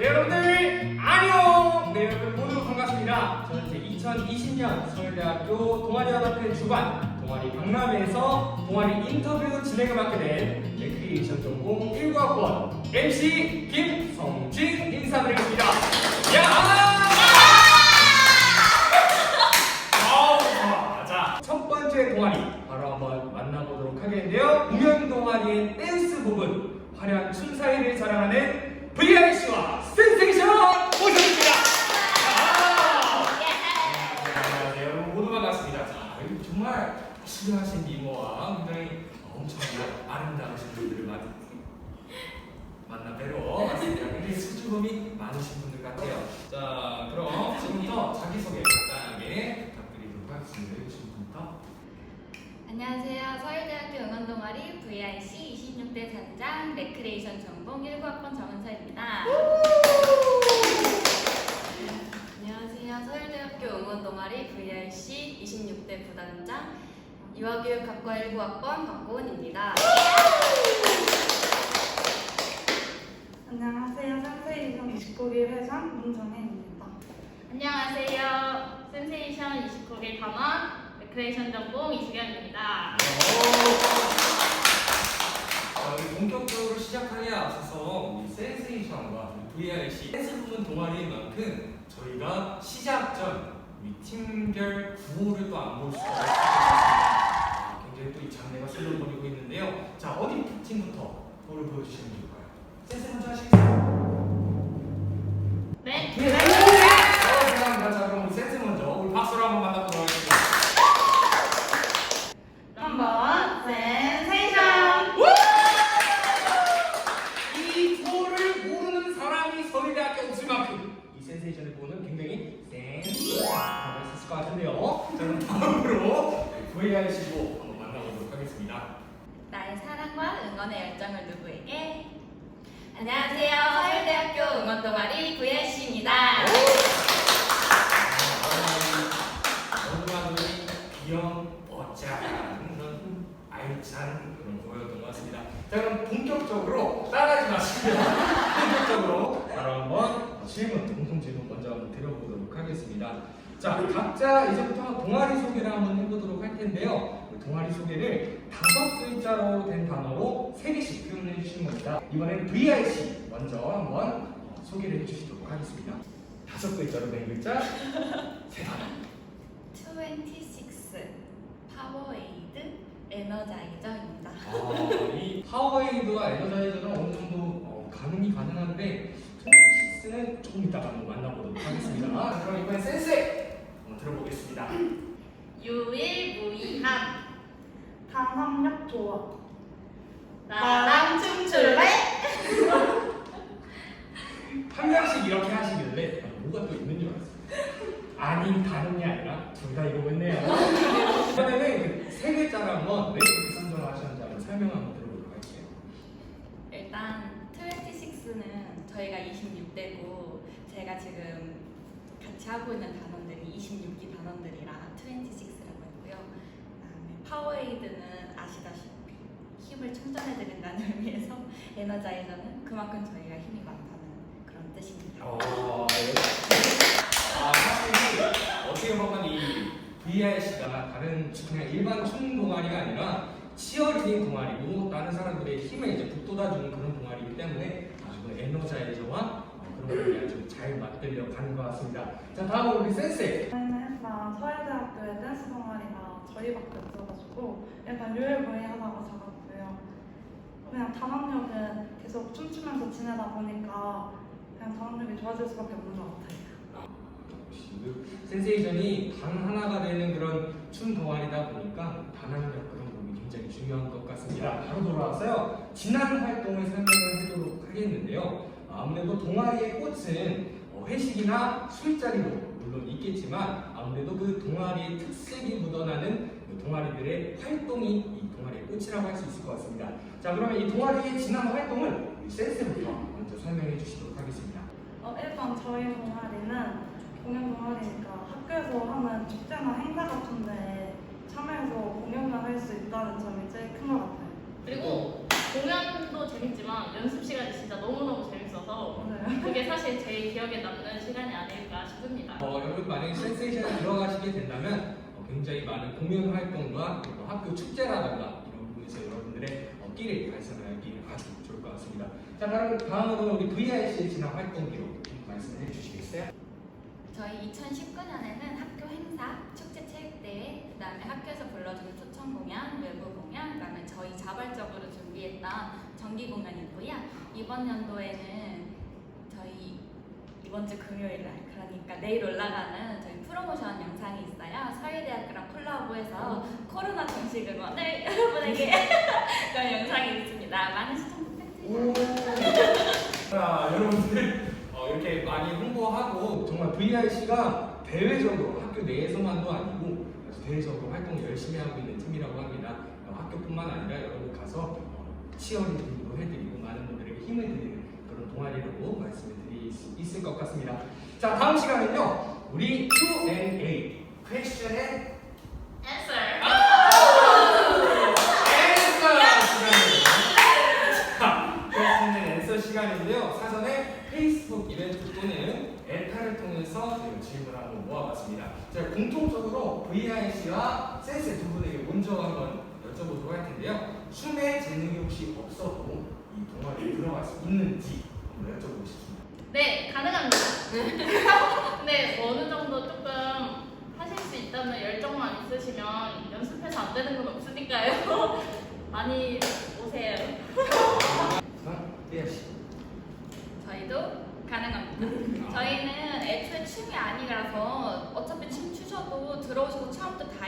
네 여러분들 안녕! 네 여러분 모두 반갑습니다. 저는 이제 2020년 서울대학교 동아리연합회 주관 동아리 박람회에서 동아리 인터뷰 진행을 맡게 된 레크리에이션 전공 1과학번 MC 김성진 인사드리겠습니다. 야! 아우. 자, 첫 번째 동아리 바로 한번 만나보도록 하겠는데요. 공연 동아리의 댄스 부분 화려한 춤 사이를 자랑하는 VIC와 센세이션 모셨습니다. 아! 안녕하세요. 여러분 모두 반갑습니다. 자, 여기 정말 신뢰하신 미모와 굉장히 엄청 아름다우신 분들을 만나, 만나 뵈러 왔습니다. 굉장히 수줍음이 많으신 분들 같아요. 자, 그럼 지금부터 자기소개 간단하게 부탁드리도록 하겠습니다. 해주신 분부터. 안녕하세요. 서울대학교 응원동아리 VIC 26대 단장 레크레이션 전공 19학번 정은서입니다. 안녕하세요. 서울대학교 응원동아리 VIC 26대 부단장 유아교육학과 19학번 박고은입니다. 안녕하세요. 상세이성 29기 회장 문정혜입니다. 안녕하세요. 센세이션 29기 단원 레크레이션 전공 이수경입니다. 자, 우리 본격적으로 시작하기에 앞서서 센세이션과 VIC 댄스 부분 동아리인 만큼 저희가 시작 전 팀별 구호를 또 안 볼 수가 것 같습니다. 굉장히 또 이 장르가 슬렁거리고 있는데요. 자, 어디 팀부터 구호를 보여주시면 좋을까요? 센세 먼저 하시겠어요? 네. 네. 어, 감사합니다. 자, 그럼 우리 센세 먼저 우리 박수로 한번 만나보도록 하겠습니다. 한번 센세이션! 이 구호를 모르는 사람이 서울대학교 없을 만큼 이 센세이션을 보는 굉장히 센스하고 있을 것 같은데요. 자, 그럼 다음으로 VIC 구 한번 만나보도록 하겠습니다. 나의 사랑과 응원의 열정을 누구에게? 안녕하세요. 서울대학교 응원 동아리 VIC입니다. 너무나도 귀염 어짜한 그런 알찬 그런 구호였던 것 같습니다. 자, 그럼 본격적으로 따라하지 마시고요. 본격적으로 바로 한번 질문, 공통 질문 먼저 한번 드려보도록 하겠습니다. 자, 각자 이제부터 동아리 소개를 한번 해보도록 할 텐데요. 그 동아리 소개를 다섯 글자로 된 단어로 세 개씩 표현해 주시는 겁니다. 이번엔 VIC 먼저 한번 어, 소개를 해주시도록 하겠습니다. 다섯 글자로 된 글자 세 단어. 26 파워에이드 에너자이저입니다. 아, 이 파워에이드와 에너자이저는 어느 정도 어, 가능이 가능한데 26는 조금 이따가 한번 만나보도록 하겠습니다. 아, 그럼 이번엔 센세 한번 들어보겠습니다. 유일무이함 단합력 조화. 나랑 춤출래? 한 명씩 이렇게 하시길래 아, 뭐가 또 있는 줄 알았어요. 아닌 다른이 아니라 둘 다 이러고 있네요. 이번에는 그세 글자를 한번 왜 이렇게 선정하셨는지 한번 설명 한번 들어보도록 할게요. 일단 26는 저희가 26대고 제가 지금 같이 하고 있는 단원들이 26기 단원들이라 26라고 했고요. 그다음에 파워에이드는 아시다시피 힘을 충전해드린다는 의미에서 에너자이저는 그만큼 저희가 힘이 많다는 그런 뜻입니다. 어, 아, 사실 어떻게 보면 이 VIC가 다른 그냥 일반 춤 동아리가 아니라 치어리딩 동아리고 다른 사람들의 힘을 이제 북돋아주는 그런 동아리이기 때문에 그 에너자이저와 어, 그런 것들이 아주 잘 맞들려 가는 것 같습니다. 자, 다음으로 우리 센세. 저희는 서울대학교의 댄스 동아리가 저희밖에 없어가지고 일단 유일무이하다고 적었고요. 그냥 단합력은 계속 춤추면서 지내다 보니까 그냥 단합력이 좋아질 수밖에 없는 것 같아요. 그 센세이션이 단 하나가 되는 그런 춤 동아리다 보니까 단합력 굉장히 중요한 것 같습니다. 바로 돌아와서요. 지난 활동을 설명을 해도록 하겠는데요. 아무래도 동아리의 꽃은 어, 회식이나 술자리도 물론 있겠지만 아무래도 그 동아리의 특색이 묻어나는 그 동아리들의 활동이 이 동아리의 꽃이라고 할 수 있을 것 같습니다. 자 그러면 이 동아리의 지난 활동을 센스부터 먼저 설명해 주시도록 하겠습니다. 어, 일단 저희 동아리는 공연 동아리니까 학교에서 하는 축제나 행사 같은데 참여해서 공연을 할 수 있다는 점이 제일 큰 것 같아요. 그리고 공연도 재밌지만 연습 시간이 진짜 너무너무 재밌어서 네. 그게 사실 제일 기억에 남는 시간이 아닐까 싶습니다. 어, 여러분 만약에 센세이션에 들어가시게 된다면 어, 굉장히 많은 공연 활동과 그리고 학교 축제라든가 이런 부분에서 여러분들의 어, 끼를 발산하기 아주 좋을 것 같습니다. 자, 그럼 다음으로 우리 VIC에 지난 활동 기록 말씀해 주시겠어요? 저희 2019년에는 학교 행사, 축제 체육대회, 그다음에 학교에서 불러주는 초청 공연, 외부 공연, 그다음에 저희 자발적으로 준비했던 정기 공연이 있고요. 이번 연도에는 저희 이번 주 금요일 날, 그러니까 내일 올라가는 저희 프로모션 영상이 있어요. 서울대학교랑 콜라보해서 코로나 정식 응원을 여러분에게 그런 영상이 있습니다. 많은 시청 부탁드립니다. 자, 여러분들 어, 이렇게 많이 홍보하고 정말 VIC가 대외적으로 학교 내에서만도 아니고 대외적으로 활동을 열심히 하고 있는 팀이라고 합니다. 어, 학교뿐만 아니라 여러분 가서 어, 치어리딩도 해드리고 많은 분들에게 힘을 드리는 그런 동아리라고 말씀을 드릴 수 있을 것 같습니다. 자, 다음 시간은요. 우리 Q&A, Question and answer. 시간인데요. 사전에 페이스북 이벤트 또는 에타를 통해서 질문을 한번 모아봤습니다. 제가 공통적으로 VIC와 센스 두 분에게 먼저 한번 여쭤보도록 할 텐데요. 춤에 재능이 혹시 없어도 이 동아리에 들어갈 수 있는지 한번 여쭤보고 싶습니다. 네, 가능합니다. 근데 어느 정도 조금 하실 수 있다는 열정만 있으시면 연습해서 안 되는 건 없으니까요. 많이 오세요. 자, 혜야 씨. 저희도 가능합니다. 저희는 애초에 춤이 아니라서 어차피 춤 추셔도 들어오셔서 처음부터 다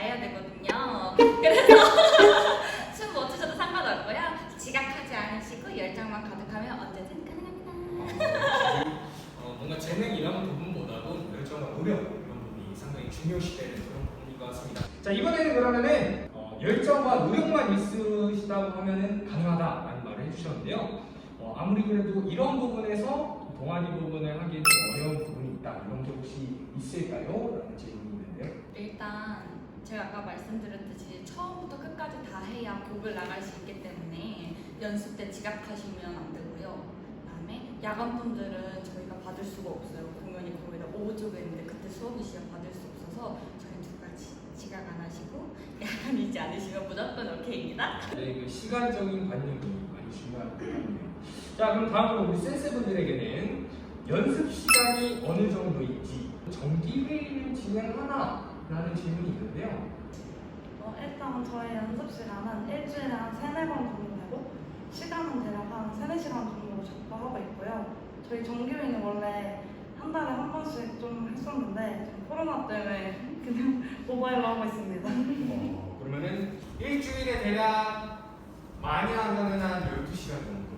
열정과 노력만 있으시다고 하면은 가능하다라는 말을 해주셨는데요. 어, 아무리 그래도 이런 부분에서 동아리 부분을 하기에 좀 어려운 부분이 있다 이런 게 혹시 있을까요? 라는 질문이 있는데요. 일단 제가 아까 말씀드렸듯이 처음부터 끝까지 다 해야 곡을 나갈 수 있기 때문에 연습 때 지각하시면 안 되고요. 그다음에 야간 분들은 저희가 받을 수가 없어요. 공연이 거의 다 오후 쪽에 있는데 그때 수업이 시간 받을 수 없어서 지각 안 하시고 야간이지 않으시면 무조건 오케이입니다. 네, 그 시간적인 관념이 많이 중요한 것 같네요. 자, 그럼 다음으로 우리 센스분들에게는 연습 시간이 어느 정도인지 정기 회의를 진행하나라는 질문이 있는데요. 어, 일단 저희 연습 시간은 일주일에 한 세네 번 정도 되고 시간은 대략 한 세네 시간 정도 잡고 하고 있고요. 저희 정규회는 원래 한 달에 한 번씩 좀 했었는데 코로나 때문에 그냥 모바일로 하고 있습니다. 어, 그러면은 일주일에 대략 많이 하면은 한 12시간 정도,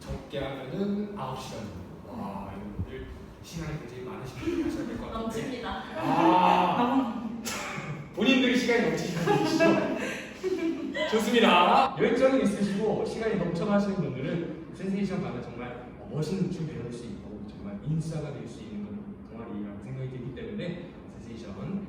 적게 하면은 9시간 정도. 와, 여러분들 시간이 굉장히 많으시게 하셔야 될 것 같은데. 넘칩니다. 아, 본인들이 시간이 넘치시는 분이시죠? 좋습니다. 열정이 있으시고 시간이 넘쳐가시는 분들은 센세이션 가면 정말 멋있는 춤 배울 수 있고 정말 인싸가 될 수 있는 그런 동아리라고 생각이 들기 때문에 센세이션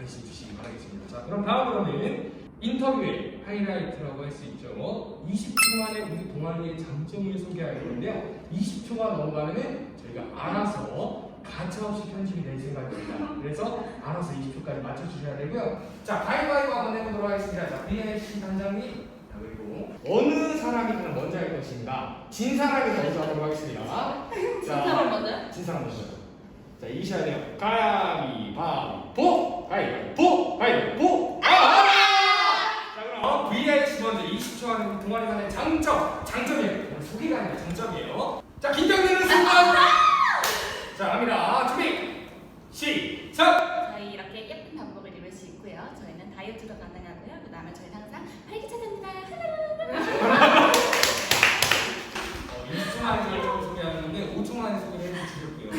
관심 주시기 바라겠습니다. 자, 그럼 다음으로는 인터뷰의 하이라이트라고 할 수 있죠. 20초 만에 우리 동아리의 장점을 소개할 건데요. 20초가 넘어가면 저희가 알아서 가차없이 편집이 될 생각입니다. 그래서 알아서 20초까지 맞춰주셔야 되고요. 자, 가위바위보 한번 해보도록 하겠습니다. 자, BNC 단장님. 그리고 어느 사람이 그럼 먼저 할 것인가? 진 사람이 먼저 하도록 하겠습니다. 자, 사람 먼저요? 진 사람 먼저. 자, 이기셔야 돼요. 가위바위보! 가위바위보! 가위바위보! 아! 자, 그럼 VIC 먼저 20초 하는 동아리 간의 장점! 장점이에요. 소개가 아니라 장점이에요. 자, 긴장되는 순간! 자, 갑니다. 준비! 시작! 저희 이렇게 예쁜 방법을 입을 수 있고요. 저희는 다이어트도 가능하고요. 그 다음에 저희는 항상 활기차답니다. 어, 20초 만에 장점을 소개하는데 5초 만에 소개를 해주셨고요.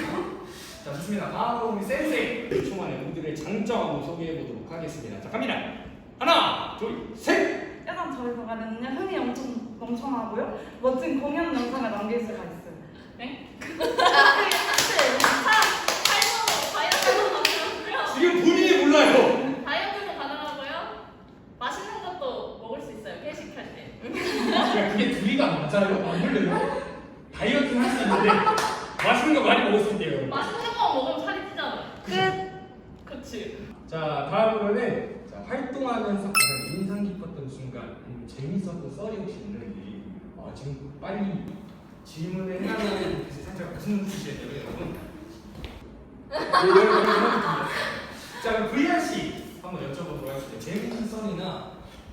자, 좋습니다. 다음으로 우리 센세이 5초 만에 우리들의 장점 한번 소개해 보도록 하겠습니다. 자, 갑니다. 하나, 둘, 셋! 일단 저희 동아리는요 흥이 엄청 넘쳐나고요 멋진 공연 영상을 남길 수가 있어요. 네? 지금 본인이 몰라요. 다이어트도 가능하고요. 맛있는 것도 먹을 수 있어요. 회식할 때. 야, 그게 둘이가 맞아요? 안 걸려요? 다이어트 할 수 있는데 많이 먹었을 때요. 맛있는 거 먹으면 살이 찌잖아. 끝. 그치. 자 다음으로는 자, 활동하면서 가장 인상 깊었던 순간 음, 있는지 어, 지금 빨리 질문을 해달라는 뜻이 살짝 무슨 여러분? 네, 여러분 여러분 자 그럼 VRC 한번 여쭤보도록 하겠습니다 재밌는 썰이나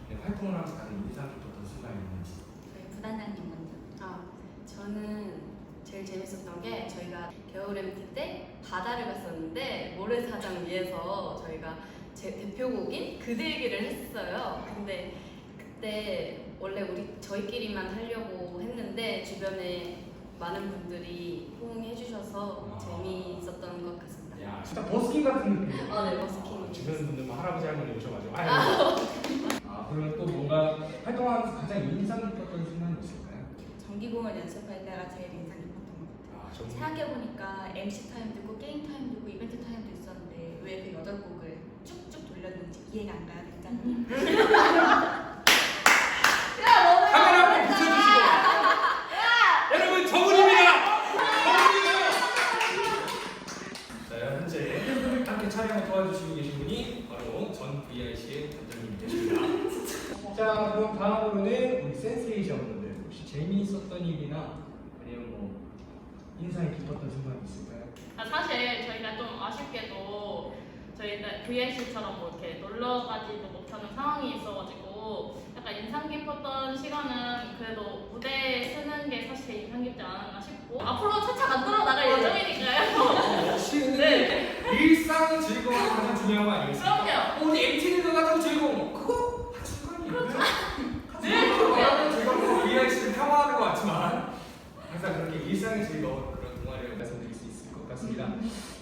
네, 활동을 하면서 가장 인상 깊었던 순간이 있는지 저희 부단장님 먼저. 아, 저는 제일 재밌었던 게 저희가 겨울 MT 때 바다를 갔었는데 모래사장 위에서 저희가 제 대표곡인 그대 얘기를 했어요. 근데 그때 원래 우리 저희끼리만 하려고 했는데 주변에 많은 분들이 호응해 주셔서 아. 재미있었던 것 같습니다. 야 진짜 버스킹 같은 느낌 아, 네, 버스킹. 주변 분들 뭐 할아버지 할머니 오셔가지고 아유 아 그러면 또 뭔가 활동하면서 가장 인상 깊었던 순간이 있을까요? 정기공연 연습할 때가 제일 인상 깊었던 것 같아요. 아 정말 생각해보니까 MC 타임도 있고 게임 타임도 있고 이벤트 타임도 있었는데 왜 그 여덟 곡을 쭉쭉 돌렸는지 이해가 안 가요, 굉장히. 카메라 한번 비춰주시고 여러분 정훈입니다 정훈이에요 자 현재 함께 촬영을 도와주시고 계신 분이 바로 전 VRC의 단장님이 되십니다 자 그럼 다음으로는 우리 센세이션 분들 혹시 재미있었던 일이나 아니면 뭐 인상이 깊었던 순간이 있을까요? 아, 사실 저희가 좀 아쉽게도 저희가 VIC처럼 뭐 이렇게 놀러 가지도 못하는 상황이 있어가지고 약간 인상 깊었던 시간은 그래도 무대에 서는 게 사실 인상 깊지 않았나 싶고 앞으로 차차 만들어 나갈 예정이니까요. 역시 네. 일상 즐거움이 가장 중요한 거 아니겠습니까? 그럼요. 우리 MT를 가지고 즐거움 그거 한 순간이에요 그렇죠. 네, 늘 즐거움 즐거움 VIC를 폄하하는 것 같지만 항상 그렇게 일상이 즐거운 그런 동아리를 말씀드릴 수 있을 것 같습니다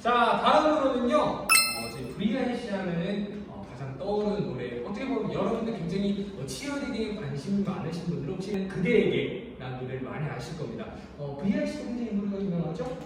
자 다음으로는요 어, 저희 VIC 하면은 어, 가장 떠오르는 노래 어떻게 보면 여러분들 굉장히 어, 치어리딩에 관심이 많으신 분들 혹시 그대에게 라는 노래를 많이 아실 겁니다 어, VIC도 굉장히 노래가 유명하죠?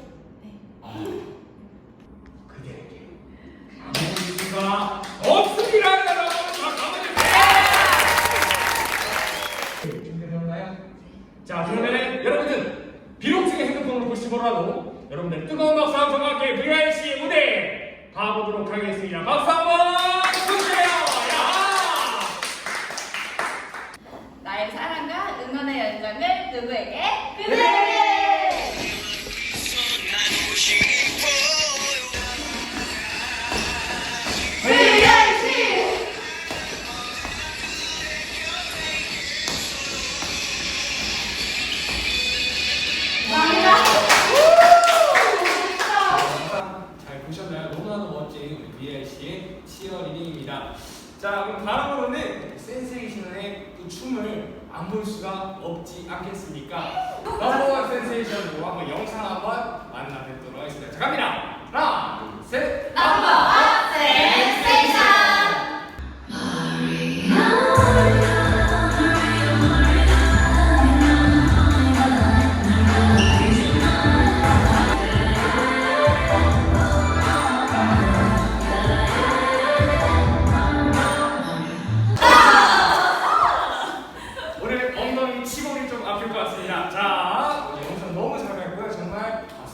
한번 영상 한번 만나 뵙도록 하겠습니다. 자, 갑니다.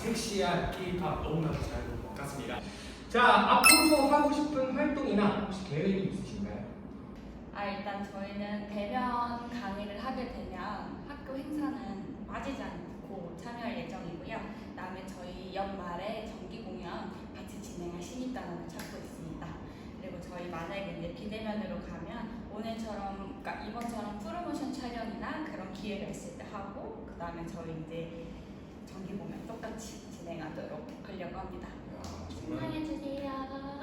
섹시한 K-팝 너무나도 잘 본 것 같습니다. 자, 앞으로 하고 싶은 활동이나 혹시 계획이 있으신가요? 아 일단 저희는 대면 강의를 하게 되면 학교 행사는 빠지지 않고 참여할 예정이고요. 그다음에 저희 연말에 정기 공연 같이 진행할 신입단원을 찾고 있습니다. 그리고 저희 만약에 이제 비대면으로 가면 오늘처럼 그러니까 이번처럼 프로모션 촬영이나 그런 기회가 있을 때 하고 그 다음에 저희 이제 정기 공연 똑같이 진행하도록 하려고 합니다. 야, 정말 사랑해 주세요.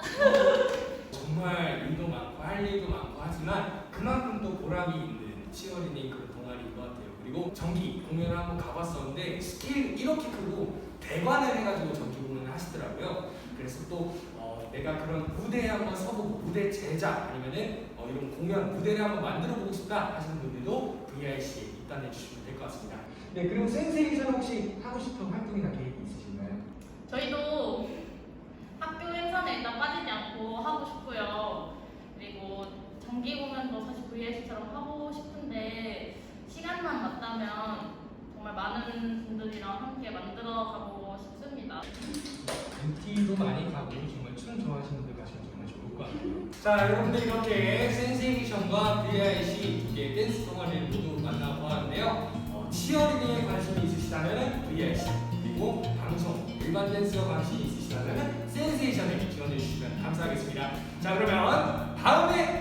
정말 일도 많고 할 일도 많고 하지만 그만큼 또 보람이 있는 치어리딩 그런 동아리인 것 같아요. 그리고 정기 공연을 한번 가봤었는데 스케일 이렇게 크고 대관을 해가지고 정기 공연을 하시더라고요. 그래서 또 어, 내가 그런 무대에 한번 서보고 무대 제작 아니면은 어, 이런 공연 무대를 한번 만들어 보고 싶다 하시는 분들도 VIC에 입단해 주시면 될 것 같습니다. 네 그리고 센세이션 혹시 하고 싶은 활동이나 계획이 있으신가요? 저희도 학교 행사는 일단 빠지지 않고 하고 싶고요. 그리고 정기 공연도 사실 VIC처럼 하고 싶은데 시간만 맞다면 정말 많은 분들이랑 함께 만들어 가고 싶습니다. 댄스도 많이 가고 정말 춤 좋아하시는 분들 가시면 정말 좋을 것 같아요. 자, 여러분들 이렇게 센세이션과 VIC 두 개의 댄스 동아리를 모두 만나보 있으시다면 VIC 그리고 방송 일반 댄스와 관심이 있으시다면 센세이션에 지원해 주시면 감사하겠습니다. 자, 그러면 다음에